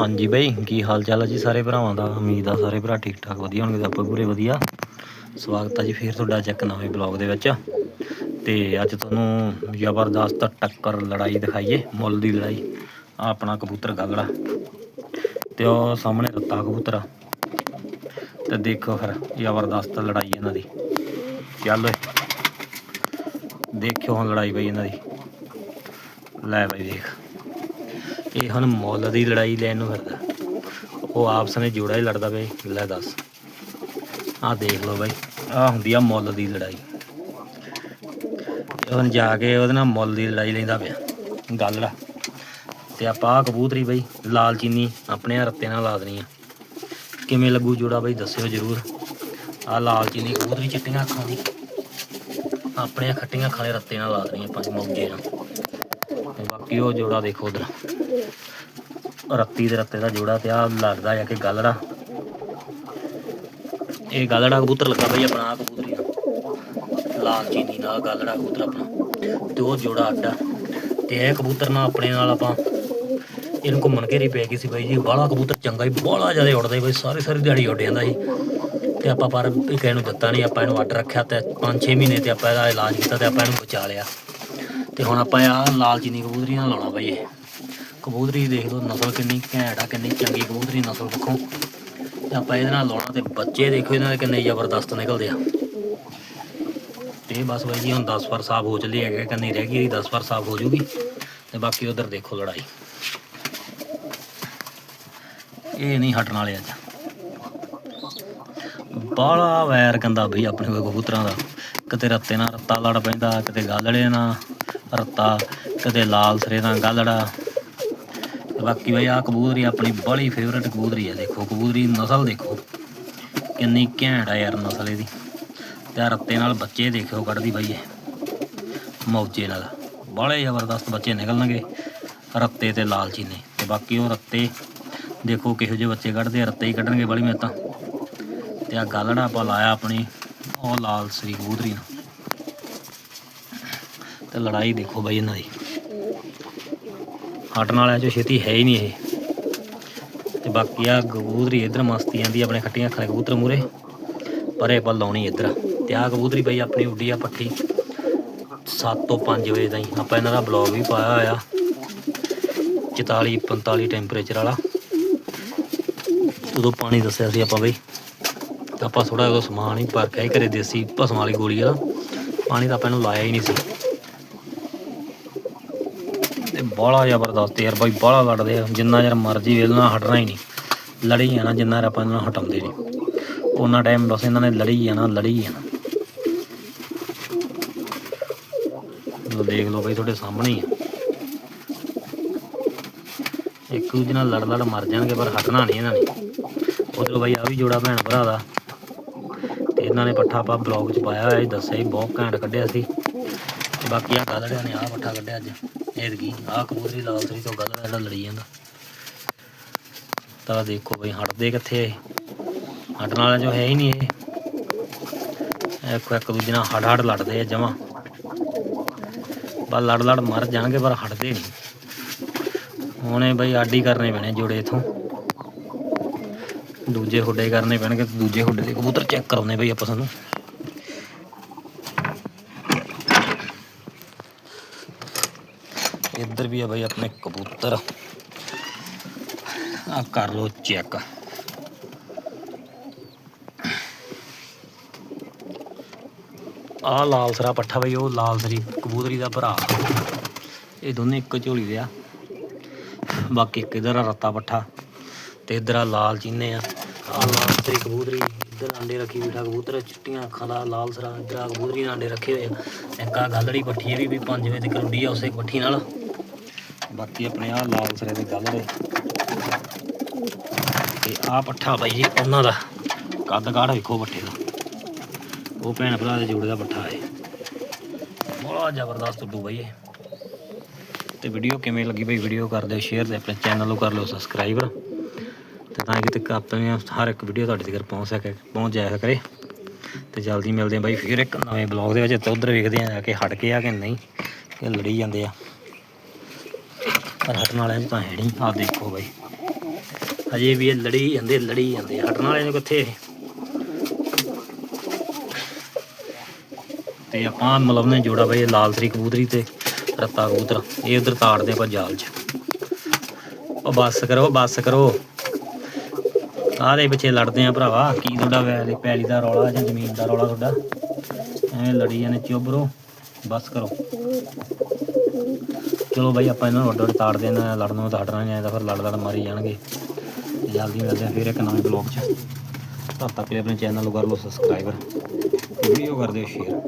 ਹਾਂਜੀ ਬਾਈ, ਕੀ ਹਾਲ ਚਾਲ ਹੈ ਜੀ ਸਾਰੇ ਭਰਾਵਾਂ ਦਾ? ਉਮੀਦ ਆ ਸਾਰੇ ਭਰਾ ਠੀਕ ਠਾਕ ਵਧੀਆ ਹੋਣਗੇ ਆਪਾਂ ਪੂਰੇ ਵਧੀਆ। ਸਵਾਗਤ ਹੈ ਜੀ ਫੇਰ ਤੁਹਾਡਾ ਅੱਜ ਇੱਕ ਨਵੇਂ ਬਲੌਗ ਦੇ ਵਿੱਚ। ਤੇ ਅੱਜ ਤੁਹਾਨੂੰ ਜ਼ਬਰਦਸਤ ਟੱਕਰ ਲੜਾਈ ਦਿਖਾਈਏ, ਮੁੱਲ ਦੀ ਲੜਾਈ ਆਹ ਆਪਣਾ ਕਬੂਤਰ ਗਾਗੜਾ। ਤੇ ਉਹ ਸਾਹਮਣੇ ਰੱਤਾ ਕਬੂਤਰ। ਆ। ਤੇ ਦੇਖੋ ਫਿਰ ਜ਼ਬਰਦਸਤ ਲੜਾਈ ਇਹਨਾਂ ਦੀ। ਚੱਲ ਦੇਖਿਓ ਹੁਣ ਲੜਾਈ ਬਈ ਇਹਨਾਂ ਦੀ। ਲੈ ਬਈ ਦੇਖ। ਇਹ ਹੁਣ ਮੁੱਲ ਦੀ ਲੜਾਈ ਲੈਣ ਨੂੰ ਫਿਰਦਾ। ਉਹ ਆਪਸ ਨੇ ਜੋੜਾ ਹੀ ਲੜਦਾ ਬਈ ਲੈ ਦੱਸ। ਆਹ ਦੇਖ ਲਓ ਬਾਈ, ਆਹ ਹੁੰਦੀ ਆ ਮੁੱਲ ਦੀ ਲੜਾਈ। ਇਹ ਹੁਣ ਜਾ ਕੇ ਉਹਦੇ ਨਾਲ ਮੁੱਲ ਦੀ ਲੜਾਈ ਲੈਂਦਾ ਪਿਆ। ਗੱਲੜਾ ਤੇ ਆਪਾਂ ਆਹ ਕਬੂਤਰੀ ਬਈ, ਲਾਲ ਚੀਨੀ ਆਪਣੇ ਆਹ ਰੱਤੇ ਨਾਲ ਲਾ ਦੇਣੀ ਆ। ਕਿਵੇਂ ਲੱਗੂ ਜੋੜਾ ਬਈ, ਦੱਸਿਓ ਜਰੂਰ। ਆਹ ਲਾਲ ਚੀਨੀ ਕਬੂਤਰੀ ਚਿੱਟੀਆਂ ਅੱਖਾਂ ਦੀ। ਆਪਣੇ ਖੱਟੀਆਂ ਅੱਖਾਂ ਦੇ ਰੱਤੇ ਨਾਲ ਲਾ ਦੇਣੀ ਪੰਜ ਮੌਜੇ ਨਾਲ। ਤੇ ਬਾਕੀ ਉਹ ਜੋੜਾ ਦੇਖੋ ਉਧਰ। ਰੱਤੀ ਦੇ ਰੱਤੇ ਦਾ ਜੋੜਾ ਤੇ ਆ ਲੱਗਦਾ ਆ ਕੇ ਗਾਲੜਾ। ਇਹ ਗਲੜਾ ਕਬੂਤਰ ਲੱਗਾ ਬਈ ਆਪਣਾ ਆਹ ਕਬੂਤਰੀ ਲਾਲ ਚੀਨੀ ਨਾਲ ਗਲੜਾ ਕਬੂਤਰ ਆਪਣਾ। ਤੇ ਉਹ ਜੋੜਾ ਅੱਡਾ ਤੇ ਇਹ ਕਬੂਤਰ ਨਾਲ ਆਪਣੇ ਨਾਲ ਆਪਾਂ ਇਹਨੂੰ ਘੁੰਮਣ ਘੇਰੀ ਪੈ ਗਈ ਸੀ ਬਾਈ ਜੀ। ਬਾਹਲਾ ਕਬੂਤਰ ਚੰਗਾ ਹੀ ਬਾਹਲਾ ਜ਼ਿਆਦਾ ਉੱਡਦਾ ਸੀ ਬਾਈ। ਸਾਰੇ ਸਾਰੀ ਦਿਹਾੜੀ ਉੱਡ ਜਾਂਦਾ ਸੀ। ਤੇ ਆਪਾਂ ਪਰ ਕਿਸੇ ਨੂੰ ਦਿੱਤਾ ਨਹੀਂ। ਆਪਾਂ ਇਹਨੂੰ ਅੱਡ ਰੱਖਿਆ ਤੇ 5-6 ਮਹੀਨੇ ਤੇ ਆਪਾਂ ਇਹਦਾ ਇਲਾਜ ਕੀਤਾ ਤੇ ਆਪਾਂ ਇਹਨੂੰ ਬਚਾ ਲਿਆ। ਤੇ ਹੁਣ ਆਪਾਂ ਆ ਲਾਲ ਚੀਨੀ ਕਬੂਤਰੀ ਨਾਲ ਲਾਉਣਾ ਬਈ ਇਹ। ਕਬੂਤਰੀ ਦੇਖ ਲਓ, ਨਸਲ ਕਿੰਨੀ ਘੈਂਟ ਆ, ਕਿੰਨੀ ਚੰਗੀ ਕਬੂਤਰੀ ਨਸਲ ਪੱਖੋਂ ਤੇ ਆਪਾਂ ਇਹਦੇ ਨਾਲ ਲਾਉਣਾ ਤੇ ਬੱਚੇ ਦੇਖੋ ਇਹਨਾਂ ਦੇ ਕਿੰਨੇ ਜ਼ਬਰਦਸਤ ਨਿਕਲਦੇ ਆ। ਤੇ ਬਸ ਬਾਈ ਜੀ, ਹੁਣ 10 ਵਾਰ ਸਾਫ਼ ਹੋ ਚੱਲੀ ਹੈਗੇ, ਕੰਨੀ ਰਹਿ ਗਈ 10 ਵਾਰ ਸਾਫ਼ ਹੋ ਜੂਗੀ ਤੇ ਬਾਕੀ ਉਧਰ ਦੇਖੋ ਲੜਾਈ। ਇਹ ਨਹੀਂ ਹਟਣ ਵਾਲੇ ਅੱਜ। ਬਾਲਾ ਵੈਰ ਗੰਦਾ ਬਈ ਆਪਣੇ ਕੋਲ ਕਬੂਤਰਾਂ ਦਾ। ਕਿਤੇ ਰੱਤੇ ਨਾਲ ਰੱਤਾ ਲੜ ਪੈਂਦਾ, ਕਿਤੇ ਗਾਲੜੇ ਨਾਲ। ਰੱਤਾ, ਕਦੇ ਲਾਲ ਸਰੇ ਨਾਲ ਗਾਲੜਾ। ਬਾਕੀ ਬਈ ਆ ਕਬੂਤਰੀ ਆਪਣੀ ਬੜੀ ਫੇਵਰਟ ਕਬੂਤਰੀ ਆ, ਦੇਖੋ, ਕਬੂਤਰੀ ਨਸਲ ਦੇਖੋ। ਕਿੰਨੀ ਘੈਂਟ ਆ ਯਾਰ ਨਸਲ ਇਹਦੀ। ਤੇ ਆਹ ਰੱਤੇ ਨਾਲ ਬੱਚੇ ਦੇਖਿਓ, ਕੱਢਦੀ ਬਈ ਇਹ। ਮੌਜੇ ਨਾਲ। ਬੜੇ ਜ਼ਬਰਦਸਤ ਬੱਚੇ ਨਿਕਲਣਗੇ, ਰੱਤੇ ਤੇ ਲਾਲ ਚੀਨੇ। ਤੇ ਬਾਕੀ ਉਹ ਰੱਤੇ, ਦੇਖੋ ਕਿਹੋ ਜਿਹੇ ਬੱਚੇ ਕੱਢਦੇ ਰੱਤੇ ਹੀ ਕੱਢਣਗੇ ਬੜੀ ਮੈਂ ਤਾਂ। ਤੇ ਆ ਗਾਲੜਾ ਆਪਾਂ ਲਾਇਆ ਆਪਣੀ, ਉਹ ਲਾਲ ਸਰੀ ਕਬੂਤਰੀ ਨੂੰ। ਤੇ ਲੜਾਈ ਦੇਖੋ ਬਾਈ ਇਹਨਾਂ ਦੀ। ਹਟਣ ਵਾਲਿਆਂ ਚੋਂ ਛੇਤੀ ਹੈ ਹੀ ਨਹੀਂ ਇਹ। ਤੇ ਬਾਕੀ ਆ ਕਬੂਤਰੀ ਇਧਰ ਮਸਤੀ ਆਂਦੀ ਆਪਣੇ ਖੱਟੀਆਂ ਅੱਖਾਂ ਦੇ ਕਬੂਤਰ ਮੂਰੇ ਪਰੇ ਆਪਾਂ ਲਾਉਣੀ ਇੱਧਰ। ਤੇ ਆ ਕਬੂਤਰੀ ਬਾਈ ਆਪਣੀ ਉੱਡੀ ਆ ਪੱਠੀ। 7 ਤੋਂ 5 ਵਜੇ ਤਾਈਂ। ਆਪਾਂ ਇਹਨਾਂ ਦਾ ਬਲੌਗ ਵੀ ਪਾਇਆ ਹੋਇਆ। 44 45 ਟੈਂਪਰੇਚਰ ਵਾਲਾ। ਉਦੋਂ ਪਾਣੀ ਦੱਸਿਆ ਸੀ ਆਪਾਂ ਬਈ। ਆਪਾਂ ਥੋੜਾ ਜਿਹਾ ਸਮਾਨ ਹੀ ਭਰ ਕੇ ਆਏ, ਘਰੇ ਦੇਸੀ ਭਸਮ ਵਾਲੀ ਗੋਲੀ ਵਾਲਾ। ਪਾਣੀ ਤਾਂ ਆਪਾਂ ਇਹਨੂੰ ਲਾਇਆ ਹੀ ਨਹੀਂ ਸੀ ਤੇ ਬਾਹਲਾ ਜ਼ਬਰਦਸਤ ਯਾਰ ਬਾਈ, ਬਾਹਲਾ ਲੜਦੇ ਆ। ਜਿੰਨਾ ਚਿਰ ਮਰਜ਼ੀ ਵੇਲ ਹਟਣਾ ਹੀ ਨਹੀਂ। ਲੜੀ ਜਾਣਾ, ਜਿੰਨਾ ਚਿਰ ਆਪਾਂ ਇਹਨਾਂ ਨੂੰ ਹਟਾਉਂਦੇ ਨਹੀਂ। ਉਹਨਾਂ ਟਾਈਮ ਬਸ ਇਹਨਾਂ ਨੇ ਲੜੀ ਜਾਣਾ ਲੜੀ ਜਾਣਾ। ਲੋ ਦੇਖ ਲਓ ਬਾਈ, ਤੁਹਾਡੇ ਸਾਹਮਣੇ ਹੀ ਆ। ਇੱਕ ਦੂਜੇ ਨਾਲ ਲੜ ਲੜ ਮਰ ਜਾਣਗੇ, ਪਰ ਹਟਣਾ ਨਹੀਂ ਇਹਨਾਂ ਨੇ। ਉਧਰ ਬਾਈ ਆ ਵੀ ਜੋੜਾ ਭੈਣ ਭਰਾ ਦਾ। ਤੇ ਇਹਨਾਂ ਨੇ ਪੱਠਾ ਆਪਾਂ ਬਲੌਗ 'ਚ ਪਾਇਆ ਹੋਇਆ ਸੀ, ਦੱਸਿਆ ਸੀ, ਬਹੁਤ ਘੈਂਟ ਕੱਢਿਆ ਸੀ। ਬਾਕੀ ਆ ਗਾਲੜਿਆਂ ਨੇ ਆ ਪੱਠਾ ਕੱਢਿਆ ਅੱਜ। ਇਹ ਕੀ ਕਬੂਤਰੀ ਲਾਲ ਸਰੀ ਤੋਂ ਗਾਲੜਾ ਜਿਹੜਾ ਲੜੀ ਜਾਂਦਾ। ਤਾਂ ਦੇਖੋ ਬਈ ਹਟਦੇ ਕਿੱਥੇ ਹਟਣ ਵਾਲਿਆਂ 'ਚੋਂ ਹੈ ਹੀ ਨਹੀਂ ਇਹ। ਇੱਕ ਇੱਕ ਦੂਜੇ ਨਾਲ ਹੜ ਹੜ ਲੜਦੇ ਆ ਜਮਾ। ਬਸ ਲੜ ਲੜ ਮਰ ਜਾਣਗੇ ਪਰ ਹਟਦੇ ਨਹੀਂ। ਹੁਣੇ ਬਈ ਆਡੀ ਕਰਨੇ ਪੈਣੇ ਜੋੜੇ ਇਥੋਂ। ਦੂਜੇ ਹੁੱਡੇ ਕਰਨੇ ਪੈਣਗੇ ਦੂਜੇ ਹੁੱਡੇ ਦੇ ਕਬੂਤਰ ਚੈੱਕ ਕਰਾਉਣੇ ਬਈ ਆਪਾਂ ਸਾਨੂੰ। ਇੱਧਰ ਵੀ ਆ ਬਈ ਆਪਣੇ ਕਬੂਤਰ। ਆ ਕਰ ਲੋ ਚੈੱਕ। ਆ ਲਾਲ ਸਰਾ ਪੱਠਾ ਬਈ, ਉਹ ਲਾਲ ਸਰੀ ਕਬੂਤਰੀ ਦਾ ਭਰਾ। ਇਹ ਦੋਨੇ ਇੱਕੋ ਝੋਲੀ ਦੇ ਆ। ਬਾਕੀ ਇੱਕ ਇਧਰ ਆ ਰੱਤਾ ਪੱਠਾ ਤੇ ਇਧਰ ਆ ਲਾਲ ਚੀਨੇ ਆ। ਆ ਲਾਲ ਸਰੀ ਕਬੂਤਰੀ ਇਧਰ ਆਂਡੇ ਰੱਖੀ ਬੈਠਾ ਕਬੂਤਰ, ਚਿੱਟੀਆਂ ਅੱਖਾਂ ਦਾ ਲਾਲ ਸਰਾ ਇਧਰ ਆ ਕਬੂਤਰੀ ਦੇ ਆਂਡੇ ਰੱਖੇ ਹੋਏ ਆ। ਇੱਕ ਆ ਗਾਲੜੀ ਪੱਠੀ ਇਹ ਵੀ ਵੀ 5 ਵਜੇ ਤੱਕ ਉੱਡੀ ਆ ਉਸੇ ਪੱਠੀ ਨਾਲ। ਬਾਕੀ ਆਪਣੇ ਆ ਲਾਲ ਸਰੇ ਦੇ ਗਾਲੜੇ ਤੇ ਆ ਪੱਠਾ ਬਾਈ ਜੀ, ਉਹਨਾਂ ਦਾ। ਕੱਦ ਕਾੜ ਵੇਖੋ ਪੱਠੇ ਦਾ। ਉਹ ਭੈਣ ਭਰਾ ਦੇ ਜੋੜੇ ਦਾ ਪੱਠਾ ਹੈ ਬੜਾ ਜ਼ਬਰਦਸਤ ਉੱਡੂ ਬਾਈ ਇਹ। ਤੇ ਵੀਡੀਓ ਕਿਵੇਂ ਲੱਗੀ ਬਈ? ਵੀਡੀਓ ਕਰ ਦਿਓ ਸ਼ੇਅਰ ਤੇ ਆਪਣੇ ਚੈਨਲ ਨੂੰ ਕਰ ਲਓ ਸਬਸਕ੍ਰਾਈਬ ਤੇ ਤਾਂ ਕਿ ਤੱਕ ਆਪਣੇ ਹਰ ਇੱਕ ਵੀਡੀਓ ਤੁਹਾਡੇ ਤੱਕ ਪਹੁੰਚ ਸਕੇ, ਪਹੁੰਚ ਜਾਇਆ ਕਰੇ। ਤੇ ਜਲਦੀ ਮਿਲਦੇ ਆ ਬਾਈ ਫਿਰ ਇੱਕ ਨਵੇਂ ਬਲੌਗ ਦੇ ਵਿੱਚ। ਤੇ ਉਧਰ ਵੇਖਦੇ ਆ ਕਿ ਹਟ ਕੇ ਆ ਕਿ ਨਹੀਂ ਇਹ ਲੜੀ ਜਾਂਦੇ ਆ। ਪਰ ਹਟਣ ਵਾਲਿਆਂ 'ਚ ਤਾਂ ਹੈ ਨਹੀਂ ਆ ਦੇਖੋ ਬਾਈ। ਅਜੇ ਵੀ ਇਹ ਲੜੀ ਜਾਂਦੇ ਲੜੀ ਜਾਂਦੇ। ਹਟਣ ਵਾਲੇ ਨੇ ਕਿੱਥੇ ਤੇ ਆਪਾਂ ਮਤਲਬ ਜੋੜਾ ਬਈ ਲਾਲ ਸਰੀ ਕਬੂਤਰੀ ਤੇ ਰੱਤਾ ਕਬੂਤਰ। ਇਹ ਉਧਰ ਤਾੜਦੇ ਆਪਾਂ ਜਾਲ 'ਚ। ਉਹ ਬੱਸ ਕਰੋ ਬੱਸ ਕਰੋ। ਸਾਰੇ ਪਿੱਛੇ ਲੜਦੇ ਆ ਭਰਾਵਾ। ਕੀ ਤੁਹਾਡਾ ਵੈਲੀ ਪੈਲੀ ਦਾ ਰੌਲਾ ਜਾਂ ਜ਼ਮੀਨ ਦਾ ਰੌਲਾ ਤੁਹਾਡਾ? ਐਵੇਂ ਲੜੀ ਜਾਂਦੇ ਚੁੱਬਰੋ ਬੱਸ ਕਰੋ। ਚਲੋ ਬਾਈ ਆਪਾਂ ਇਹਨਾਂ ਨੂੰ ਅੱਡ ਅੱਡ ਤਾੜ ਦੇਣਾ ਲੜਨ ਨੂੰ ਤਾਂ ਹਟਣਾ ਨਹੀਂ ਆਇਆ ਤਾਂ ਫਿਰ ਲੜ ਲੜ ਮਾਰੀ ਜਾਣਗੇ। ਜਲਦੀ ਮਿਲਦੇ ਆ ਫਿਰ ਇੱਕ ਨਵੇਂ ਬਲੌਗ 'ਚ। ਤਦ ਤੱਕ ਲਈ ਆਪਣੇ ਚੈਨਲ ਨੂੰ ਕਰ ਲਓ ਸਬਸਕ੍ਰਾਈਬਰ ਵੀਡੀਓ ਕਰ ਦਿਓ ਸ਼ੇਅਰ